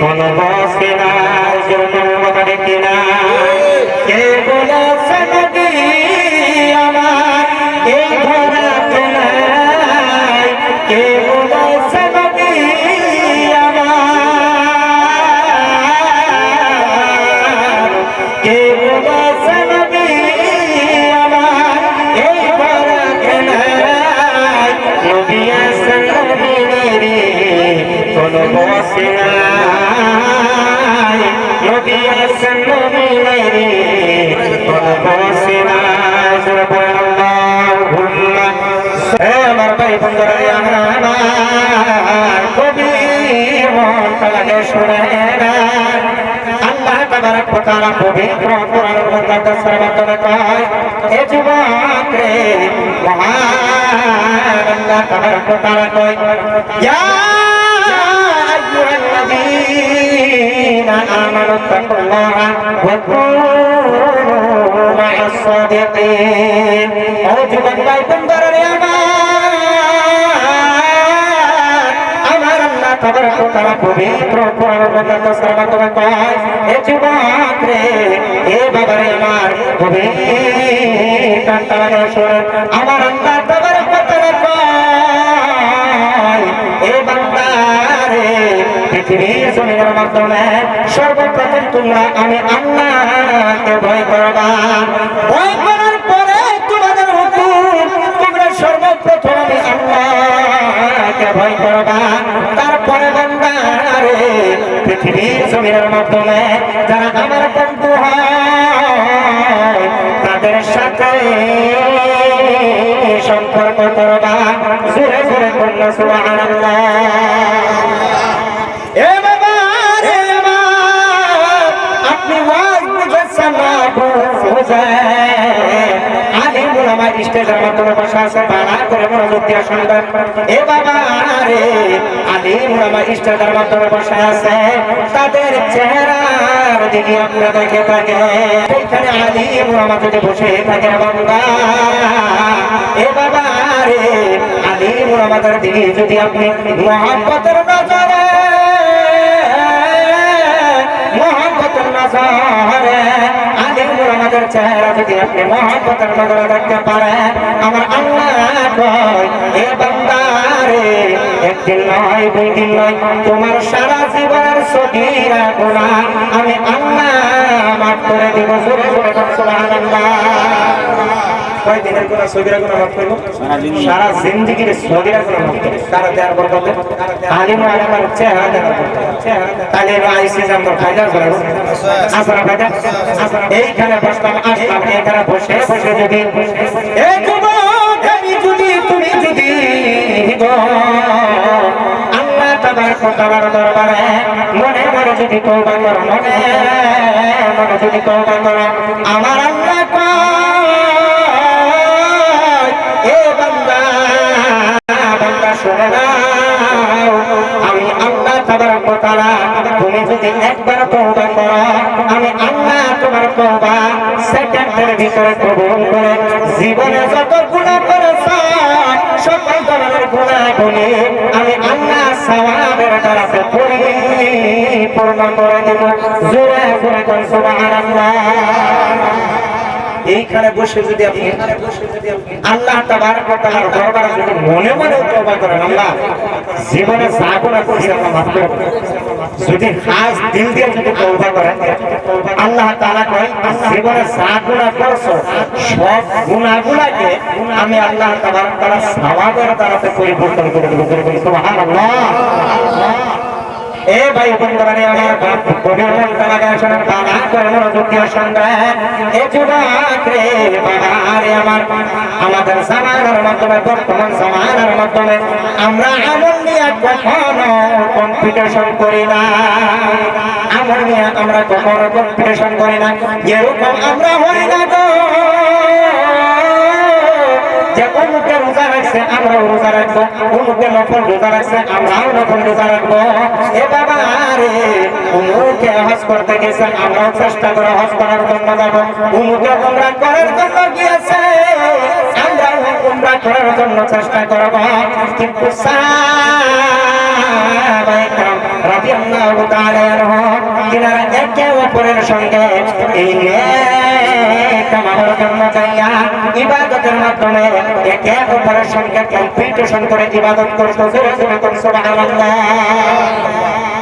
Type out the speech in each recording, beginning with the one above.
কোন বসে জোর কথা দেখি না কে বলেছে নবী আমার? এই ধরাতে নাই কে বলেছে নবী আমার কে বলেছে নবী আমার এই ধরাতে নাই নবী নবী রে কোন বসে নাই। তাআলা পবিত্র কোরআনের মুকদ্দাস মাধ্যমে কয় এ যুবক রে মহান আল্লাহ ওয়া তাআলা কয় ইয়া আইয়ুহাল্লাযীনা আমানু তাকুল্লাহা সাদিকিন ও যুবক ভাই বন্ধুরা রে আমার? আল্লাহ তাবারক ওয়া পবিত্র কোরআনের মুকদ্দাস মাধ্যমে কয় এ যুবক রে এ বাবা আমার পবিত্র আমার আল্লাহ তাবারক পৃথিবীর মাধ্যমে সর্বপ্রথম তোমরা আমি আল্লাহকে ভয় করবা ভয় করার পরে তোমাদের তোমরা সর্বপ্রথম আমি আল্লাহকে ভয় করবা তারপরে বান্দারে পৃথিবীর জমিনের মাধ্যমে যারা আমার বন্ধু হয়, তাদের সাথে সম্পর্ক করবা জোরে জোরে করল সুবহানাল্লাহ। আলিম ওলামা স্টেজের মাধ্যমে বসা আছে বাড়া করে মনোযোগ দিয়ে এ বাবা রে আলিম ওলামা স্টেজের মাধ্যমে বসা আছে? তাদের চেহারার দিকে আপনারা দেখে থাকে এখানে আলিম ওলামা যদি বসে থাকে বাবা। এ বাবা রে আলিম ওলামাদের দিকে যদি আপনি মহাব্বতের নজরে মহাব্বতের নজরে আলিম চেহারা যদি আপনি মহাপতের নজরে দেখতে পারেন, আমার আল্লাহ কয়, এ বান্দারে একদিন নয়, দুই দিন নয়, তোমার সারা জীবনের সগীরা গুণা আমি আল্লাহ মাফ করে দিব। সুরে সুরে সুবহানাল্লাহ। কয় দিনের গুণা সগীরা গুণা মাফ করব। সারা জিন্দিগির সগীরা গুণা মাফ করব। তারা দেওয়ার বরকতে আলিম আলিমার চেহারা দেওয়ার বরকতে। তাহলে আইসি জানতো ফায়দা করে আসরা ফায়দা এইখানে বসতাম আসলাম এখানে বসে বসে যদি। এই যুবক আমি যদি তুমি যদি আল্লাহ তাবার তাবার দরবারে মনে মনে যদি তওবা করো মনে মনে যদি তওবা করো। আমার আল্লাহ যদি একবার তওবা করো, আমি আল্লাহ তোমার তওবা সেকেন্ডের ভিতরে কবুল করে, জীবনে যত গুনাহ করেছ, সকল ধরনের গুনাহ গুলি আমি আল্লাহ সওয়াবের দ্বারাতে পরিপূর্ণ করে দেব। জোরে জোরে সুবহানাল্লাহ। এইখানে বসে যদি আপনি আল্লাহ মনে মনে তওবা করেন, আল্লাহ জীবনে যা গুনাহ যদি খাস দিল দিয়ে যদি তওবা করেন, আল্লাহ তাআলা কয় জীবনে যা করছ, সব গুনাহগুলোকে আমি আল্লাহ ওয়া তাআলা সওয়াবের দ্বারাতে পরিবর্তন করে দেব। সুবহানাল্লাহ। এ আমার আমাদের জামানার মাধ্যমে, বর্তমান জামানার মাধ্যমে আমরা আমল নিয়ে কখনো কম্পিটিশন করি না। আমল নিয়ে আমরা কখনো কম্পিটিশন করি না। যেরকম আমরা হই না গো। যে অমুকে রোজা রাখছে, আমরাও রোজা রাখব। অমুকে নফল রোজা রাখছে, আমরাও নফল রোজা রাখব। এ বাবা রে অমুকে হজ করতে গেছে, আমরাও চেষ্টা করে হজ করার জন্য যাব। অমুকে উমরা করার জন্য গিয়েছে, আমরাও উমরা করার জন্য চেষ্টা করব। কিন্তু সাহাবায়ে রাদিয়াল্লাহু তাআলা তিনারা একে অপরের সঙ্গে এই ইবাদতের মাধ্যমে একে অপরের সঙ্গে ইবাদত করতো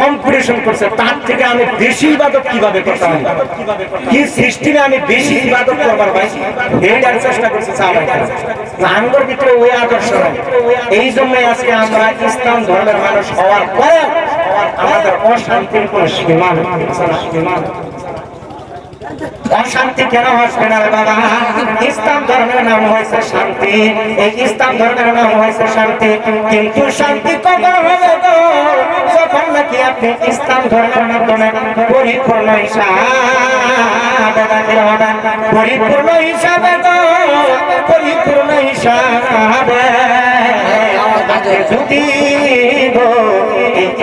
কম্পিটিশন করছে, তার থেকে আমি বেশি ইবাদত কীভাবে করতে হবে কি সৃষ্টিতে আমি বেশি ইবাদত করবার ভাই? এইটার চেষ্টা করছে আঙ্গর ভিতরে ওই আকর্ষণ এই জন্য আজকে আমরা ইসলাম ধর্মের মানুষ হওয়ার পরে আমাদের অশান্তির কোনো সীমা সীমা অশান্তি কেন আসবে না বাবা? ইসলাম ধর্মের নাম হয়েছে শান্তি। এই ইসলাম ধর্মের নাম হয়েছে শান্তি। কিন্তু শান্তি কখন হবে যখন নাকি আপনি ইসলাম ধর্মের মাধ্যমে পরিপূর্ণ হিসাবে পরিপূর্ণ হিসাবে পরিপূর্ণ হিসাবে। যদি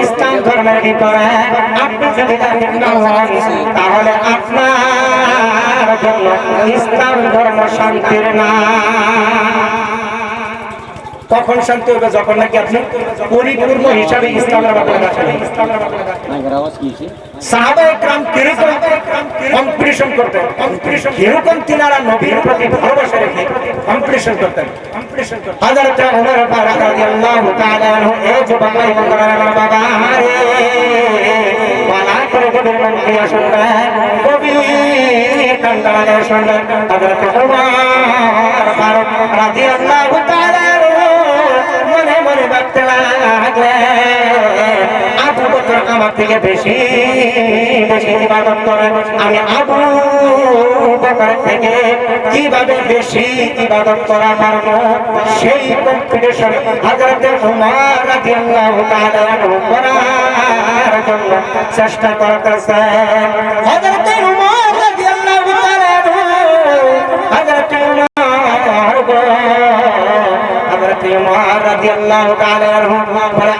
ইসলাম ধর্মের ভিতরে আপনি যদি দাখিল না হন তাহলে আপনার জন্য ইসলাম ধর্ম শান্তির না তখন শান্তি হবে যখন নাকি আপনি পরিপূর্ণ হিসাবে ইসলামের মাধ্যমে দাখিল হবেন। সাহাবায়ে کرام কিরকম কম্পিটিশন করতেন কম্পিটিশন কিরকম তিনারা নবীর প্রতি ভালোবাসা রেখে কম্পিটিশন করতেন কম্পিটিশন করতেন হযরত ওমর ফারুক রাদিয়াল্লাহু তাআলা আনহু এই যে বাবা আমার বাবা রে পালা করে গভীর মন দিয়ে শুনবেন গভীর কান্দানে শুনবেন হযরত ওমর ফারুক মনে মনে আমার থেকে বেশি বেশি ইবাদত করে আমি কীভাবে বেশি ইবাদত করা পারব? সেই কম্পিটিশন জন্য চেষ্টা করতেছে হযরত রাদিয়াল্লাহু তাআলা আনহু বলে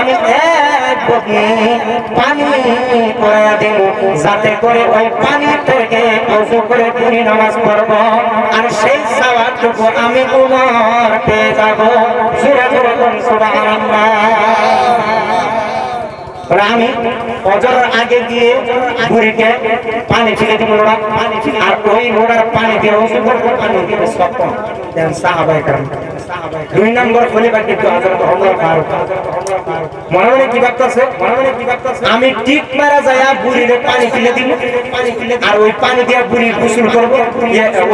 আমি পানি করে দেব। যাতে করে ওই পানি থেকে অসু করে তুমি নামাজ পড়ব। আর সেই সাওয়ারটুকু আমি উমর পেয়ে যাব। জোরে জোরে কোন আমি অজর আগে দিয়ে ঘুরিকে পানি ছিঁড়ে দিব ওরা পানি আর ওই ঘোড়ার পানি দিয়ে ওষুধ পানি দিয়ে সব দেন সাহাবাহিক দুই নম্বর খলিফা কিন্তু হযরত ওমর ফারুক। মনে মনে কি ভাবতেছে? মনে মনে কি ভাবতেছে? আমি ঠিক মারা যায়া বুড়িরে পানি ফেলে দিব। পানি ফেলে আর ওই পানি দিয়ে বুড়ি গোসল করব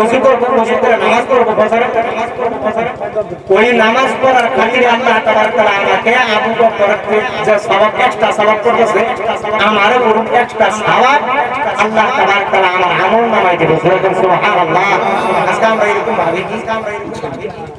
ওযু করব, ওযু করে নামাজ পড়ব, ফজরে। নামাজ পড়ব ফজরে ওই নামাজ পড়ার খাতিরে আল্লাহ তাআলা আমাকে আবু বকর যে সওয়াব এক্সট্রা সওয়াব করতেছে, আমার ওরকম এক্সট্রা সওয়াব আল্লাহ তাআলা আমার আমল নামায় দেবে। সুবহানাল্লাহ। আজকে আমরা এরকম ভাবি কি? এরকম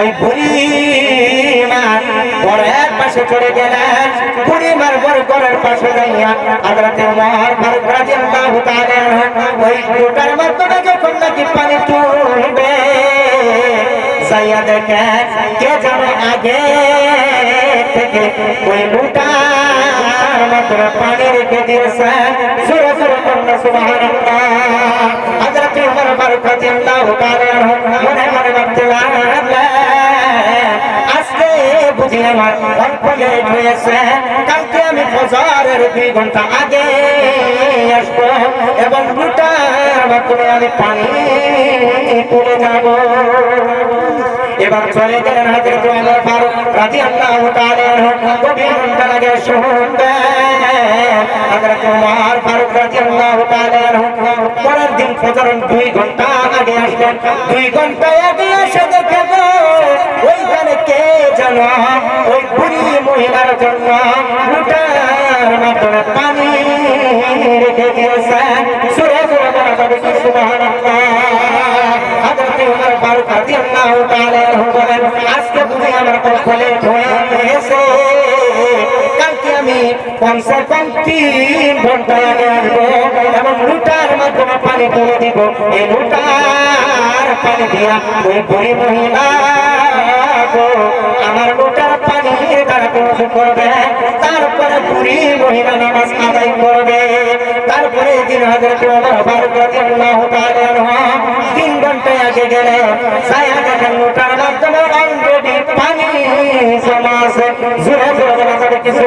ওই বুড়িমার ঘরের পাশে চলে গেলেন। বুড়িমার বড় ঘরের পাশে যাইয়া হযরত ওমর ফারুক রাদিয়াল্লাহু তাআলা ওই লোটার মাধ্যমে যখন নাকি পানি তুলবে, যাইয়া দেখে কে যেন আগে থেকে ওই লোটার মাধ্যমে পানি রেখে দিয়েছে। সুরে সুরে কন্যা সুবহানাল্লাহ। কালকে আমি দুই ঘণ্টা আগে আসব এবং দুটার মাধ্যমে আমি পানি তুলে যাব এবার চলে গেলেন হাতের তোমার ফারুক রাজি আল্লাহ কবি ঘণ্টা লাগে শুনবে হাজরত তোমার ফারুক রাজি আল্লাহ পরের দিন ফজর দুই ঘণ্টা আগে আসলেন। দুই ঘণ্টা আগে এসে দেখে গো, ওইখানে কে ওই বুড়ি মহিলার জন্য লুটার মাধ্যমে পানি রেখে দিয়েছে। সুরে সুরে কি সুবহানাল্লাহ। হযরত উমর ফারুক রাদিয়াল্লাহু তাআলা বলেন, আজকে বুঝি আমার কপালে হয়েছে কালকে আমি পঞ্চাশ তিন ঘণ্টা লুটার মাধ্যমে পানি তুলে দিব। এই লুটার পানি দিয়া ওই বুড়ি মহিলা গো, আমার লুটার পানি তারা গ্রহণ করবে। তারপরে বুড়ি মহিলা নামাজ আদায় করবে। তারপরে দিন হাজার তিন ঘন্টায় আগে গেলে ছায়া দেখেন লুটার মাধ্যমে অলরেডি পানি আছে জোরে জোরে যাবে কিছু